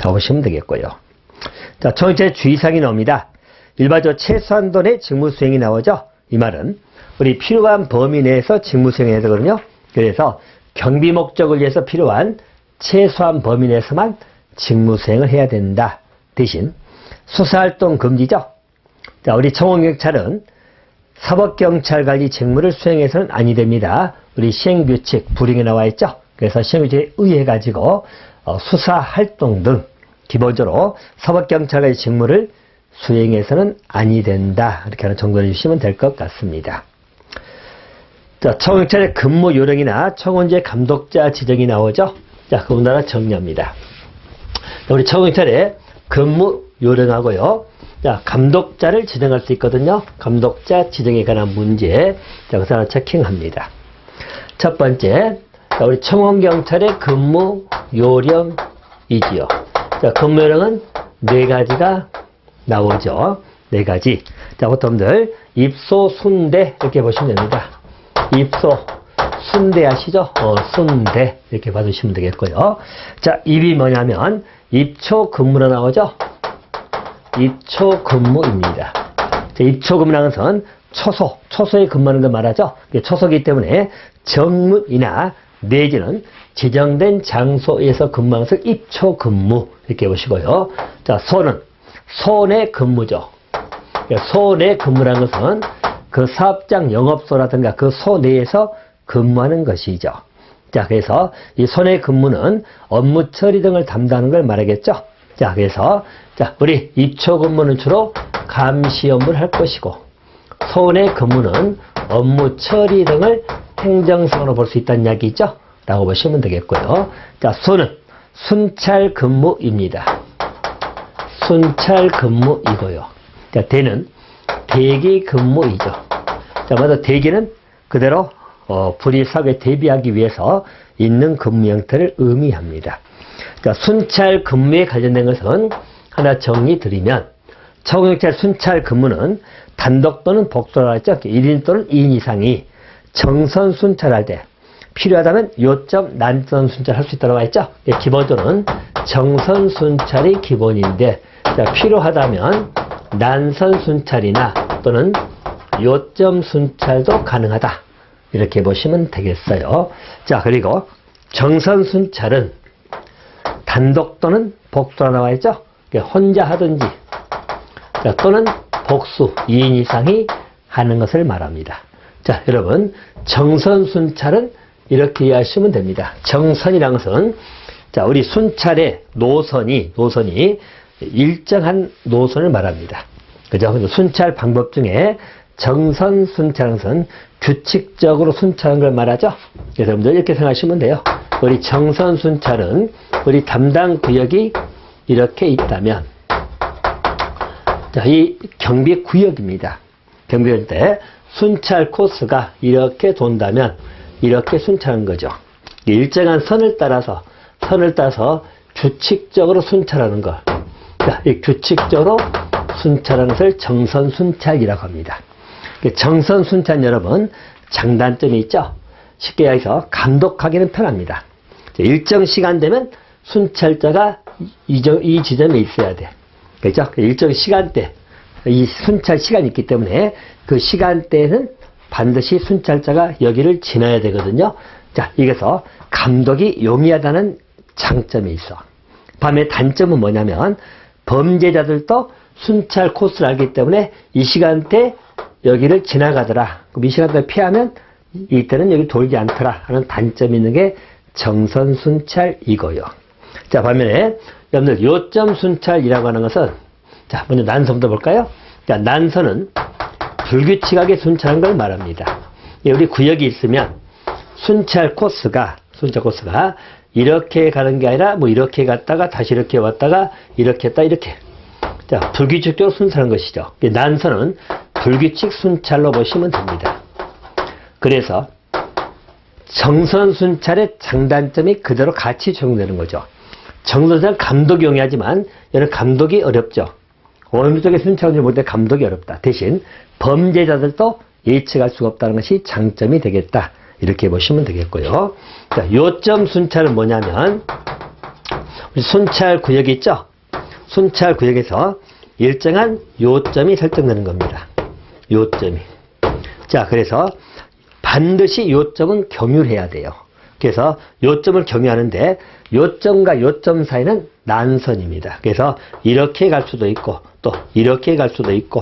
가보시면 되겠고요. 자, 청체 주의사항이 나옵니다. 일반적으로 최소한도 내 직무 수행이 나오죠. 이 말은 우리 필요한 범위 내에서 직무 수행해야 되거든요. 그래서 경비 목적을 위해서 필요한 최소한 범위 내에서만 직무 수행을 해야 된다. 대신 수사활동 금지죠. 자, 우리 청원경찰은 사법경찰관리 직무를 수행해서는 아니 됩니다. 우리 시행규칙 불행에 나와 있죠. 그래서 시행규칙에 의해 가지고 어, 수사활동 등 기본적으로 사법경찰관리 직무를 수행해서는 아니 된다. 이렇게 하는 정도를 주시면 될 것 같습니다. 자, 청원경찰의 근무 요령이나 청원제 감독자 지정이 나오죠. 자, 그분나라 정리합니다. 우리 청원경찰의 근무 요령하고요. 자, 감독자를 지정할 수 있거든요. 감독자 지정에 관한 문제. 자, 그래서 하나 체킹합니다. 첫 번째, 자, 우리 청원경찰의 근무 요령이지요. 자, 요령은 네 가지가 나오죠. 네 가지. 자, 보통들 입소, 순대 이렇게 보시면 됩니다. 입소, 순대 아시죠? 어, 순대 이렇게 봐주시면 되겠고요. 자, 입이 뭐냐면 입초 근무로 나오죠. 입초 근무입니다. 자, 입초 근무라는 것은 초소, 초소에 근무하는 걸 말하죠. 초소기 때문에 정문이나 내지는 지정된 장소에서 근무하는 것을 입초 근무 이렇게 보시고요. 자, 소는 소내 근무죠. 소내 근무라는 것은 그 사업장 영업소라든가 그 소 내에서 근무하는 것이죠. 자, 그래서 이 손의 근무는 업무 처리 등을 담당하는 걸 말하겠죠. 자, 그래서 자, 우리 입초 근무는 주로 감시 업무를 할 것이고 손의 근무는 업무 처리 등을 행정성으로 볼 수 있다는 이야기죠. 라고 보시면 되겠고요. 자, 손은 순찰 근무입니다. 순찰 근무이고요. 자, 대는 대기 근무이죠. 자, 먼저 대기는 그대로 어, 불의 사고에 대비하기 위해서 있는 근무 형태를 의미합니다. 자, 순찰 근무에 관련된 것은 하나 정리 드리면 청경찰 순찰 근무는 단독 또는 복도라 했죠. 1인 또는 2인 이상이 정선 순찰할 때 필요하다면 요점 난선 순찰 할 수 있다고 했죠. 예, 기본적으로는 정선 순찰이 기본인데 자, 필요하다면 난선 순찰이나 또는 요점 순찰도 가능하다. 이렇게 보시면 되겠어요. 자, 그리고 정선 순찰은 단독 또는 복도라 나와 있죠. 혼자 하든지 자, 또는 복수 2인 이상이 하는 것을 말합니다. 자, 여러분 정선 순찰은 이렇게 이해하시면 됩니다. 정선이라는 것은 자, 우리 순찰의 노선이 노선이 일정한 노선을 말합니다. 그죠? 순찰 방법 중에 정선 순찰하는 것은 규칙적으로 순찰하는 걸 말하죠. 그래서 여러분들 이렇게 생각하시면 돼요. 우리 정선 순찰은 우리 담당 구역이 이렇게 있다면 자, 이 경비 구역입니다. 경비할 때 순찰 코스가 이렇게 돈다면 이렇게 순찰하는 거죠. 일정한 선을 따라서 선을 따서 규칙적으로 순찰하는 것. 자, 이 규칙적으로 순찰하는 것을 정선 순찰이라고 합니다. 정선 순찰 여러분 장단점이 있죠. 쉽게 얘기해서 감독하기는 편합니다. 일정 시간 되면 순찰자가 이, 지점에 있어야 돼. 그렇죠? 일정 시간대 이 순찰 시간이 있기 때문에 그 시간대에는 반드시 순찰자가 여기를 지나야 되거든요. 자, 이게서 감독이 용이하다는 장점이 있어. 밤의 단점은 뭐냐면 범죄자들도 순찰 코스를 알기 때문에 이 시간대 여기를 지나가더라. 그럼 이 시간대 피하면 이때는 여기 돌지 않더라 하는 단점이 있는 게 정선 순찰이고요. 자, 반면에 여러분들 요점 순찰이라고 하는 것은 자, 먼저 난선부터 볼까요? 자, 난선은 불규칙하게 순찰한 걸 말합니다. 우리 구역이 있으면 순찰 코스가 순찰 코스가 이렇게 가는 게 아니라 뭐 이렇게 갔다가 다시 이렇게 왔다가 이렇게 했다 이렇게 자 불규칙적으로 순찰한 것이죠. 난선은 불규칙 순찰로 보시면 됩니다. 그래서 정선 순찰의 장단점이 그대로 같이 적용되는 거죠. 정선순찰 감독이 용이하지만 이는 감독이 어렵죠. 어느 쪽에 순찰하지 못해 감독이 어렵다. 대신 범죄자들도 예측할 수가 없다는 것이 장점이 되겠다. 이렇게 보시면 되겠고요. 자, 요점 순찰은 뭐냐면 우리 순찰 구역이 있죠? 순찰 구역에서 일정한 요점이 설정되는 겁니다. 요점이. 자, 그래서 반드시 요점은 경유해야 돼요. 그래서 요점을 경유하는데 요점과 요점 사이는 난선입니다. 그래서 이렇게 갈 수도 있고 또 이렇게 갈 수도 있고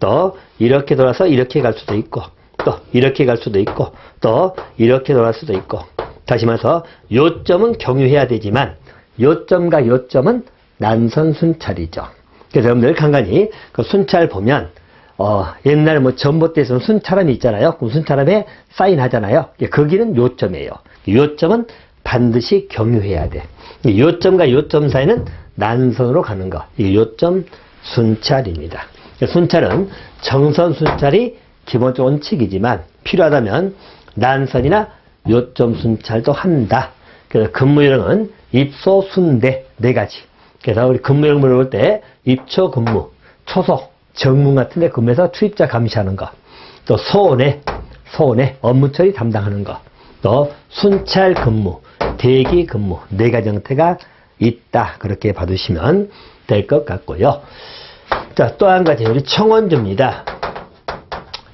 또 이렇게 돌아서 이렇게 갈 수도 있고 또 이렇게 갈 수도 있고 또 이렇게 돌아갈 수도 있고 다시 말해서 요점은 경유해야 되지만 요점과 요점은 난선 순찰이죠. 그래서 여러분들 간간히 그 순찰 보면 어, 옛날 뭐 전봇대에서는 순찰함이 있잖아요. 그 순찰함에 사인하잖아요. 거기는 요점이에요. 요점은 반드시 경유해야 돼. 이 요점과 요점 사이는 난선으로 가는 거. 이게 요점 순찰입니다. 순찰은 정선 순찰이 기본적 원칙이지만 필요하다면 난선이나 요점 순찰도 한다. 그래서 근무요령은 입소, 순대 네 가지. 그래서 우리 근무요령 물어볼 때 입초 근무, 초소, 정문 같은 데 근무해서 출입자 감시하는 거. 또 소원에, 소원에 업무 처리 담당하는 거. 또 순찰 근무, 대기 근무 네 가지 형태가 있다. 그렇게 봐두시면 될 것 같고요. 자, 또 한 가지 우리 청원주입니다.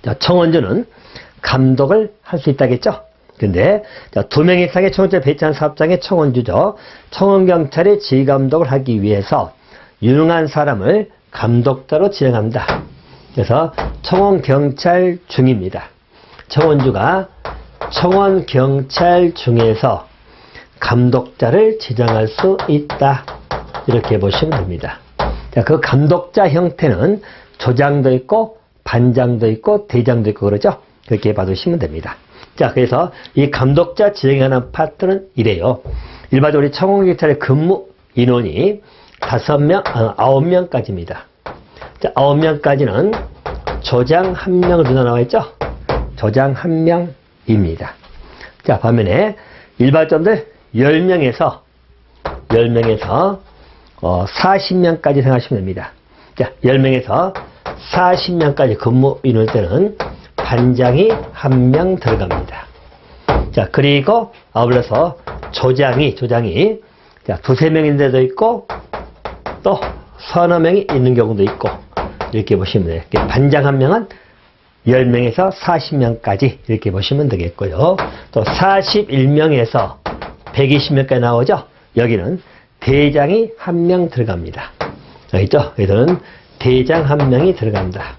자, 청원주는 감독을 할 수 있다겠죠? 근데 자, 두명 이상의 청원자 배치한 사업장의 청원주죠. 청원경찰의 지휘감독을 하기 위해서 유능한 사람을 감독자로 지정합니다. 그래서 청원경찰 중입니다. 청원주가 청원경찰 중에서 감독자를 지정할 수 있다. 이렇게 보시면 됩니다. 자, 그 감독자 형태는 조장도 있고 반장도 있고 대장도 있고 그러죠. 그렇게 봐두시면 됩니다. 자, 그래서 이 감독자 지정하는 파트는 이래요. 일반적으로 청원경찰의 근무 인원이 다섯 명, 아, 아홉 명까지입니다. 자, 아홉 명까지는 조장 한 명을 누나 나와 있죠? 조장 한 명입니다. 자, 반면에 일반점들 10명에서 10명에서 어, 40명까지 생각하시면 됩니다. 자, 10명에서 40명까지 근무 인원 때는 반장이 한 명 들어갑니다. 자, 그리고 아울러서 조장이, 조장이, 자, 두세 명인데도 있고, 또 서너 명이 있는 경우도 있고, 이렇게 보시면 돼요. 반장 한 명은 10명에서 40명까지 이렇게 보시면 되겠고요. 또 41명에서 120명까지 나오죠? 여기는 대장이 한 명 들어갑니다. 여기 있죠? 여기서는 대장 한 명이 들어간다.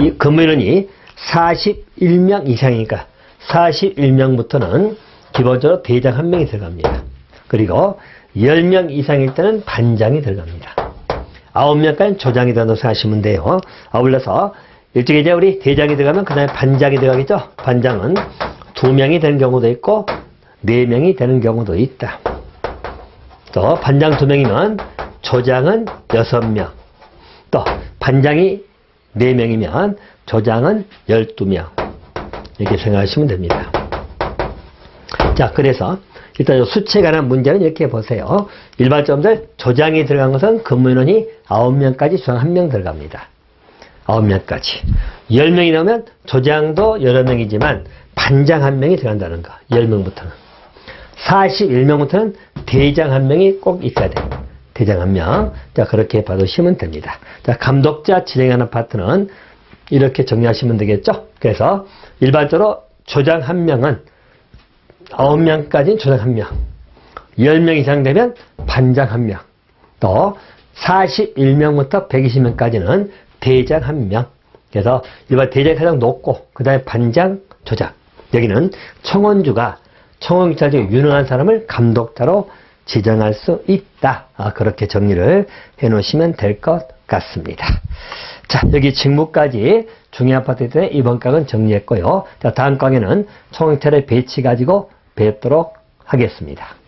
이 근무인원이 41명 이상이니까 41명부터는 기본적으로 대장 한 명이 들어갑니다. 그리고 10명 이상일 때는 반장이 들어갑니다. 9명까지 조장이 들어간다고 생각하시면 돼요. 아울러서 일찍 이제 우리 대장이 들어가면 그 다음에 반장이 들어가겠죠? 반장은 2명이 되는 경우도 있고 4명이 되는 경우도 있다. 또 반장 2명이면 조장은 6명. 또 반장이 4명이면 조장은 12명. 이렇게 생각하시면 됩니다. 자, 그래서 일단 수치에 관한 문제는 이렇게 보세요. 일반점들 조장이 들어간 것은 근무인원이 9명까지 조장 1명 들어갑니다. 9명까지. 10명이 나오면 조장도 여러 명이지만 반장 1명이 들어간다는 거. 10명부터는. 41명부터는 대장 1명이 꼭 있어야 돼요. 대장 1명. 자, 그렇게 봐두시면 됩니다. 자, 감독자 진행하는 파트는 이렇게 정리하시면 되겠죠? 그래서 일반적으로 조장 1명은 9명까지는 조장 1명. 10명 이상 되면 반장 1명. 또 41명부터 120명까지는 대장 1명. 그래서 일반 대장이 가장 높고 그 다음에 반장, 조장. 여기는 청원주가 청원기차 중에 유능한 사람을 감독자로 지정할 수 있다. 아, 그렇게 정리를 해 놓으시면 될 것 같습니다. 자, 여기 직무까지 중요한 파트 때문에 이번 강은 정리했고요. 자, 다음 강에는 청원기차의 배치 가지고 뵙도록 하겠습니다.